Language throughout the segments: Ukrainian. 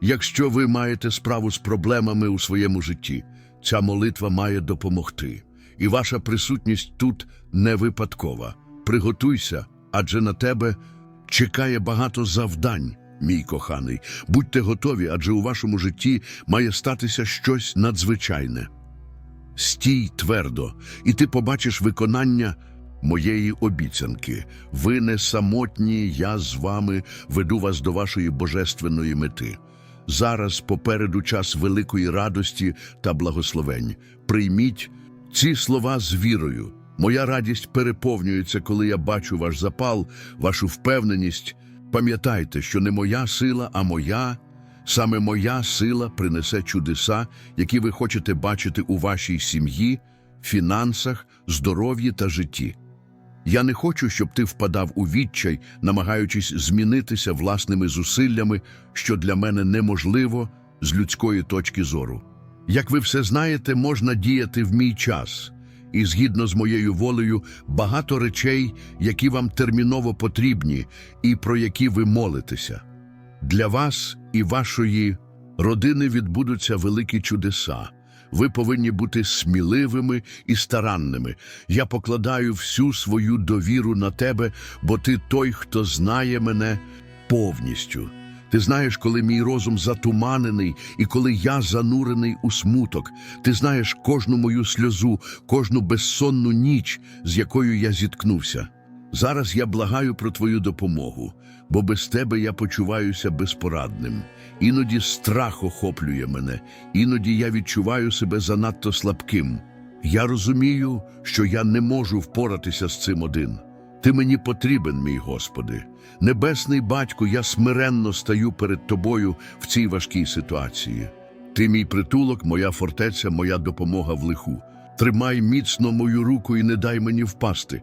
Якщо ви маєте справу з проблемами у своєму житті, ця молитва має допомогти. І ваша присутність тут не випадкова. Приготуйся, адже на тебе чекає багато завдань, мій коханий. Будьте готові, адже у вашому житті має статися щось надзвичайне. Стій твердо, і ти побачиш виконання моєї обіцянки. Ви не самотні, я з вами веду вас до вашої божественної мети. Зараз попереду час великої радості та благословень. Прийміть ці слова з вірою. Моя радість переповнюється, коли я бачу ваш запал, вашу впевненість. Пам'ятайте, що не моя сила, а моя, саме моя сила принесе чудеса, які ви хочете бачити у вашій сім'ї, фінансах, здоров'ї та житті. Я не хочу, щоб ти впадав у відчай, намагаючись змінитися власними зусиллями, що для мене неможливо з людської точки зору. Як ви все знаєте, можна діяти в мій час, і згідно з моєю волею, багато речей, які вам терміново потрібні і про які ви молитеся. Для вас і вашої родини відбудуться великі чудеса. Ви повинні бути сміливими і старанними. Я покладаю всю свою довіру на тебе, бо ти той, хто знає мене повністю. Ти знаєш, коли мій розум затуманений і коли я занурений у смуток. Ти знаєш кожну мою сльозу, кожну безсонну ніч, з якою я зіткнувся. Зараз я благаю про твою допомогу, бо без тебе я почуваюся безпорадним. Іноді страх охоплює мене, іноді я відчуваю себе занадто слабким. Я розумію, що я не можу впоратися з цим один. Ти мені потрібен, мій Господи. Небесний батько, я смиренно стаю перед тобою в цій важкій ситуації. Ти мій притулок, моя фортеця, моя допомога в лиху. Тримай міцно мою руку і не дай мені впасти.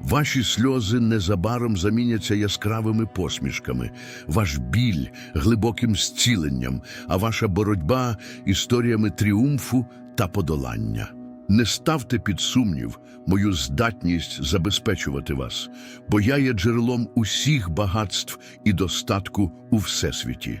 Ваші сльози незабаром заміняться яскравими посмішками, ваш біль глибоким зціленням, а ваша боротьба історіями тріумфу та подолання. Не ставте під сумнів мою здатність забезпечувати вас, бо я є джерелом усіх багатств і достатку у всесвіті.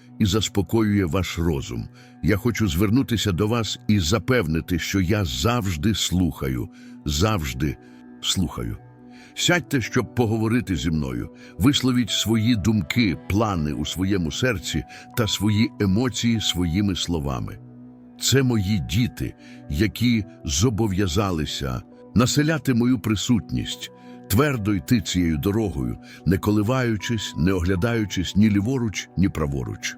і заспокоює ваш розум. Я хочу звернутися до вас і запевнити, що я завжди слухаю, завжди слухаю. Сядьте, щоб поговорити зі мною, висловіть свої думки, плани у своєму серці та свої емоції своїми словами. Це мої діти, які зобов'язалися населяти мою присутність, твердо йти цією дорогою, не коливаючись, не оглядаючись ні ліворуч, ні праворуч.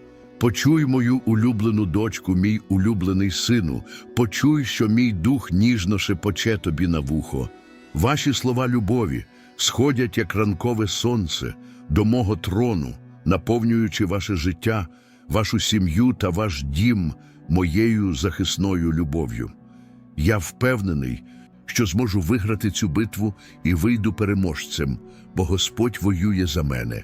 Почуй мою улюблену дочку, мій улюблений сину, почуй, що мій дух ніжно шепоче тобі на вухо. Ваші слова любові, сходять як ранкове сонце до мого трону, наповнюючи ваше життя, вашу сім'ю та ваш дім моєю захисною любов'ю. Я впевнений, що зможу виграти цю битву і вийду переможцем, бо Господь воює за мене.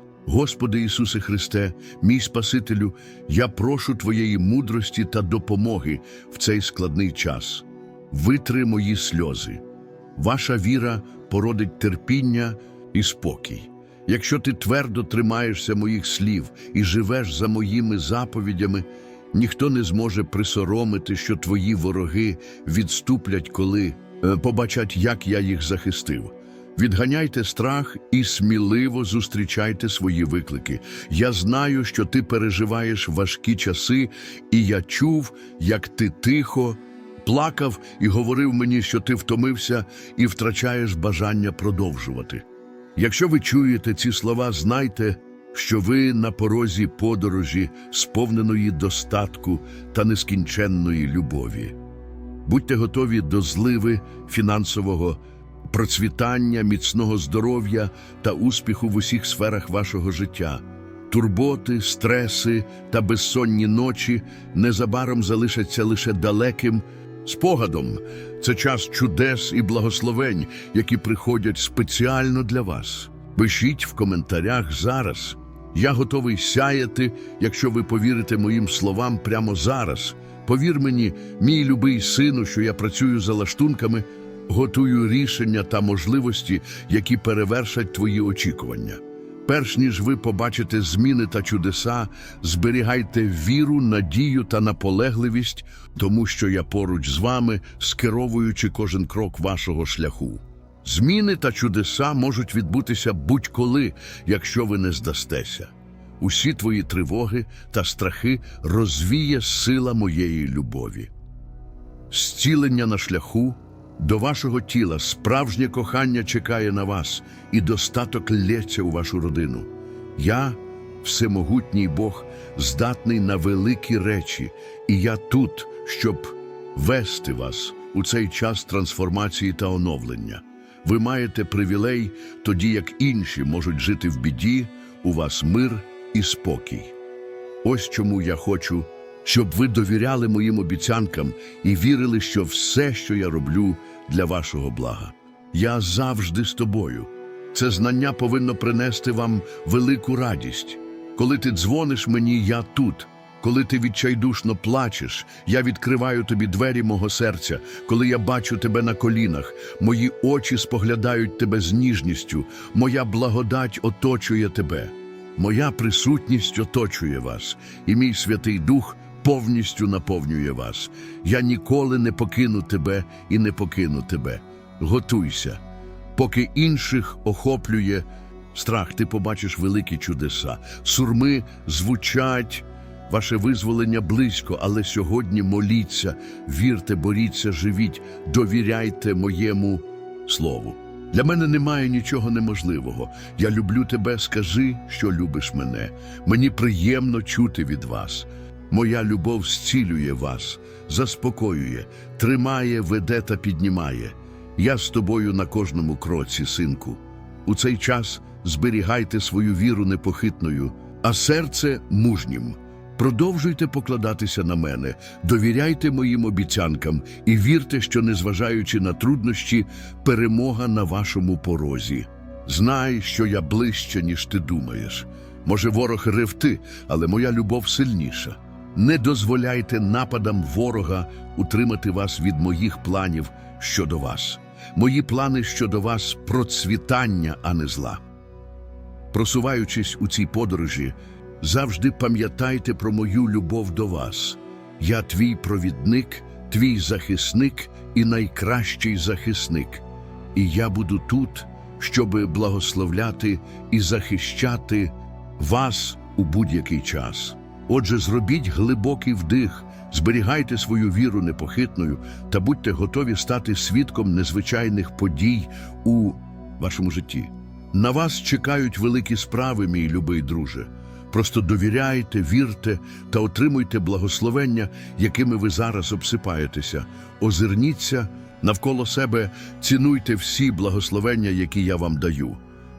Господи Ісусе Христе, мій Спасителю, я прошу Твоєї мудрості та допомоги в цей складний час. Витри мої сльози. Ваша віра породить терпіння і спокій. Якщо ти твердо тримаєшся моїх слів і живеш за моїми заповідями, ніхто не зможе присоромити, що твої вороги відступлять, коли е, побачать, як я їх захистив. Відганяйте страх і сміливо зустрічайте свої виклики. Я знаю, що ти переживаєш важкі часи, і я чув, як ти тихо плакав і говорив мені, що ти втомився і втрачаєш бажання продовжувати. Якщо ви чуєте ці слова, знайте, що ви на порозі подорожі, сповненої достатку та нескінченної любові. Будьте готові до зливи фінансового процвітання, міцного здоров'я та успіху в усіх сферах вашого життя. Турботи, стреси та безсонні ночі незабаром залишаться лише далеким спогадом. Це час чудес і благословень, які приходять спеціально для вас. Пишіть в коментарях зараз. Я готовий сяяти, якщо ви повірите моїм словам прямо зараз. Повір мені, мій любий сину, що я працюю за лаштунками, готую рішення та можливості, які перевершать твої очікування. Перш ніж ви побачите зміни та чудеса, зберігайте віру, надію та наполегливість, тому що я поруч з вами, скеровуючи кожен крок вашого шляху. Зміни та чудеса можуть відбутися будь-коли, якщо ви не здастеся. Усі твої тривоги та страхи розвіє сила моєї любові. Зцілення на шляху до вашого тіла справжнє кохання чекає на вас, і достаток лється у вашу родину. Я, всемогутній Бог, здатний на великі речі, і я тут, щоб вести вас у цей час трансформації та оновлення. Ви маєте привілей, тоді як інші можуть жити в біді, у вас мир і спокій. Ось чому я хочу, щоб ви довіряли моїм обіцянкам і вірили, що все, що я роблю, для вашого блага. Я завжди з тобою. Це знання повинно принести вам велику радість. Коли ти дзвониш мені, я тут. Коли ти відчайдушно плачеш, я відкриваю тобі двері мого серця. Коли я бачу тебе на колінах, мої очі споглядають тебе з ніжністю, моя благодать оточує тебе. Моя присутність оточує вас, і мій Святий Дух повністю наповнює вас. Я ніколи не покину тебе і не покину тебе. Готуйся. Поки інших охоплює страх, ти побачиш великі чудеса. Сурми звучать, ваше визволення близько, але сьогодні моліться, вірте, боріться, живіть, довіряйте моєму слову. Для мене немає нічого неможливого. Я люблю тебе, скажи, що любиш мене. Мені приємно чути від вас. Моя любов зцілює вас, заспокоює, тримає, веде та піднімає. Я з тобою на кожному кроці, синку. У цей час зберігайте свою віру непохитною, а серце мужнім. Продовжуйте покладатися на мене, довіряйте моїм обіцянкам і вірте, що, незважаючи на труднощі, перемога на вашому порозі. Знай, що я ближче, ніж ти думаєш. Може, ворог ревти, але моя любов сильніша. Не дозволяйте нападам ворога утримати вас від моїх планів щодо вас. Мої плани щодо вас процвітання, а не зла. Просуваючись у цій подорожі, завжди пам'ятайте про мою любов до вас. Я твій провідник, твій захисник і найкращий захисник. І я буду тут, щоби благословляти і захищати вас у будь-який час. Отже, зробіть глибокий вдих, зберігайте свою віру непохитною та будьте готові стати свідком незвичайних подій у вашому житті. На вас чекають великі справи, мій любий друже. Просто довіряйте, вірте та отримуйте благословення, якими ви зараз обсипаєтеся. Озирніться навколо себе, цінуйте всі благословення, які я вам даю.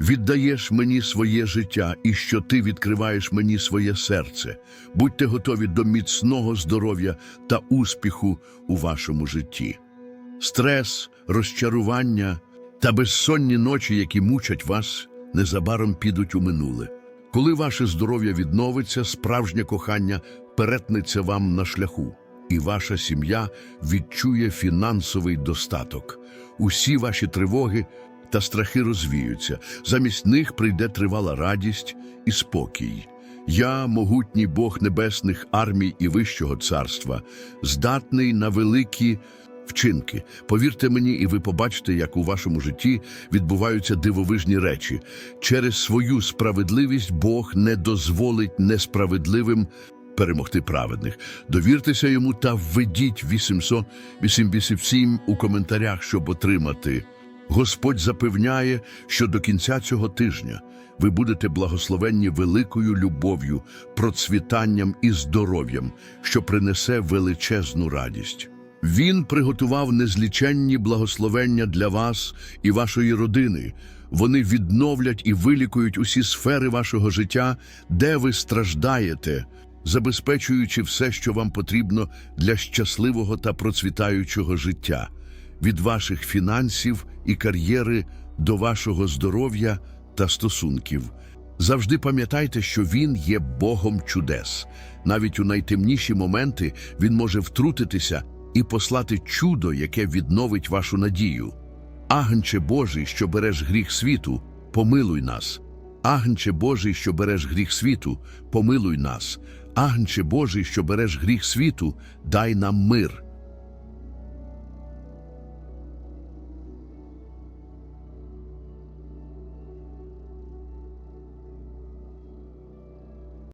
віддаєш мені своє життя і що ти відкриваєш мені своє серце. Будьте готові до міцного здоров'я та успіху у вашому житті. Стрес, розчарування та безсонні ночі, які мучать вас, незабаром підуть у минуле. Коли ваше здоров'я відновиться, справжнє кохання перетнеться вам на шляху, і ваша сім'я відчує фінансовий достаток. Усі ваші тривоги та страхи розвіються. Замість них прийде тривала радість і спокій. Я, могутній Бог небесних армій і вищого царства, здатний на великі вчинки. Повірте мені, і ви побачите, як у вашому житті відбуваються дивовижні речі. Через свою справедливість Бог не дозволить несправедливим перемогти праведних. Довіртеся йому та введіть 887 у коментарях, щоб отримати. Господь запевняє, що до кінця цього тижня ви будете благословенні великою любов'ю, процвітанням і здоров'ям, що принесе величезну радість. Він приготував незліченні благословення для вас і вашої родини. Вони відновлять і вилікують усі сфери вашого життя, де ви страждаєте, забезпечуючи все, що вам потрібно для щасливого та процвітаючого життя, від ваших фінансів і кар'єри до вашого здоров'я та стосунків. Завжди пам'ятайте, що Він є Богом чудес. Навіть у найтемніші моменти Він може втрутитися і послати чудо, яке відновить вашу надію. Агнче Божий, що береш гріх світу, помилуй нас. Агнче Божий, що береш гріх світу, помилуй нас. Агнче Божий, що береш гріх світу, дай нам мир.